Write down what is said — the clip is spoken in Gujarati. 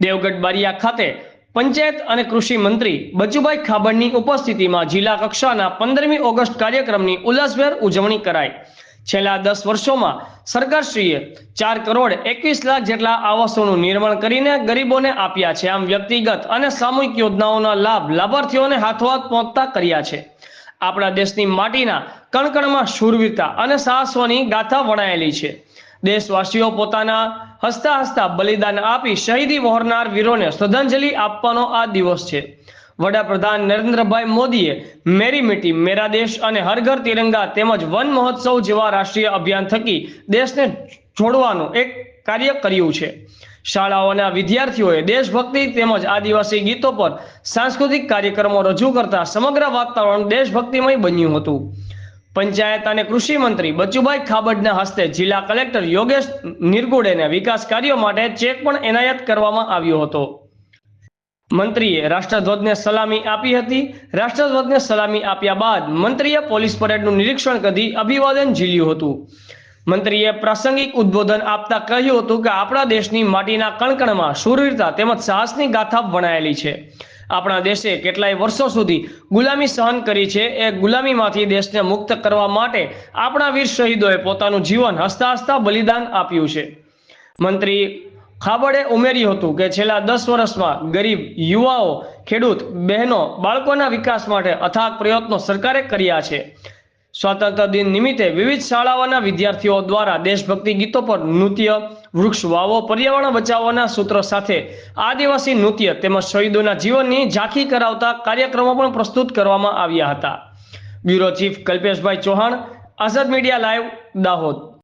દેવગઢ બારિયા ખાતે પંચાયત અને કૃષિ મંત્રી બચુભાઈ ખાબડની ઉપસ્થિતિમાં જિલ્લા કક્ષાના પંદરમી ઓગસ્ટ કાર્યક્રમની ઉલ્લાસભેર ઉજવણી કરાઈ. છેલ્લા દસ વર્ષોમાં સરકારશ્રીએ ચાર કરોડ એકવીસ લાખ જેટલા આવાસોનું નિર્માણ કરીને ગરીબોને આપ્યા છે. આમ વ્યક્તિગત અને સામૂહિક યોજનાઓના લાભ લાભાર્થીઓને હાથોહાથ પહોંચતા કર્યા છે. આપણા દેશની માટીના કણકણમાં શૂરવીરતા અને સાહસોની ગાથા વણાયેલી છે. દેશવાસીઓ પોતાના હસતા હસતા બલિદાન આપી શહીદી વહોરનાર વીરોને શ્રદ્ધાંજલિ આપવાનો આ દિવસ છે. વડાપ્રધાન નરેન્દ્રભાઈ મોદીએ મેરી મિટી, મેરા દેશ અને હર ઘર તિરંગા તેમજ વન મહોત્સવ જેવા રાષ્ટ્રીય અભિયાન થકી દેશને જોડવાનું એક કાર્ય કર્યું છે. શાળાઓના વિદ્યાર્થીઓએ દેશભક્તિ તેમજ આદિવાસી ગીતો પર સાંસ્કૃતિક કાર્યક્રમો રજૂ કરતા સમગ્ર વાતાવરણ દેશભક્તિમય બન્યું હતું. પંચાયત અને કૃષિ મંત્રી બચુભાઈ ખાબડના હસ્તે જિલ્લા કલેક્ટર યોગેશ નિરગુડેને વિકાસ કાર્યો માટે ચેક પણ એનાયત કરવામાં આવ્યો હતો. મંત્રીએ રાષ્ટ્રધ્વજને સલામી આપી હતી. રાષ્ટ્રધ્વજને સલામી આપ્યા બાદ મંત્રીએ પોલીસ પરેડનું નિરીક્ષણ કરી અભિવાદન ઝીલ્યું હતું. મંત્રીએ પ્રાસંગિક ઉદ્બોધન આપતા કહ્યું હતું કે આપણા દેશની માટીના કણકણમાં શૂરવીરતા તેમજ સાહસની ગાથા વણાયેલી છે. આપણા દેશે કેટલાય વર્ષો સુધી ગુલામી સહન કરી છે. એ ગુલામીમાંથી દેશને મુક્ત કરવા માટે આપણા વીર શહીદોએ પોતાનું જીવન હસતા હસતા બલિદાન આપ્યું છે. મંત્રી ખાબડે ઉમેર્યું હતું કે છેલ્લા દસ વર્ષમાં ગરીબ યુવાઓ, ખેડૂત, બહેનો બાળકોના વિકાસ માટે અથાગ પ્રયત્નો સરકારે કર્યા છે. સ્વાતંત્ર્ય દિન નિમિત્તે વિવિધ શાળાઓના વિદ્યાર્થીઓ દ્વારા દેશભક્તિ ગીતો પર નૃત્ય, વૃક્ષ વાવો, પર્યાવરણ બચાવવાના સૂત્રો સાથે આદિવાસી નૃત્ય તેમજ શહીદોના જીવનની ઝાંખી કરાવતા કાર્યક્રમો પણ પ્રસ્તુત કરવામાં આવ્યા હતા. Bureau chief Kalpeshbhai Chauhan, Azad media live, Dahod.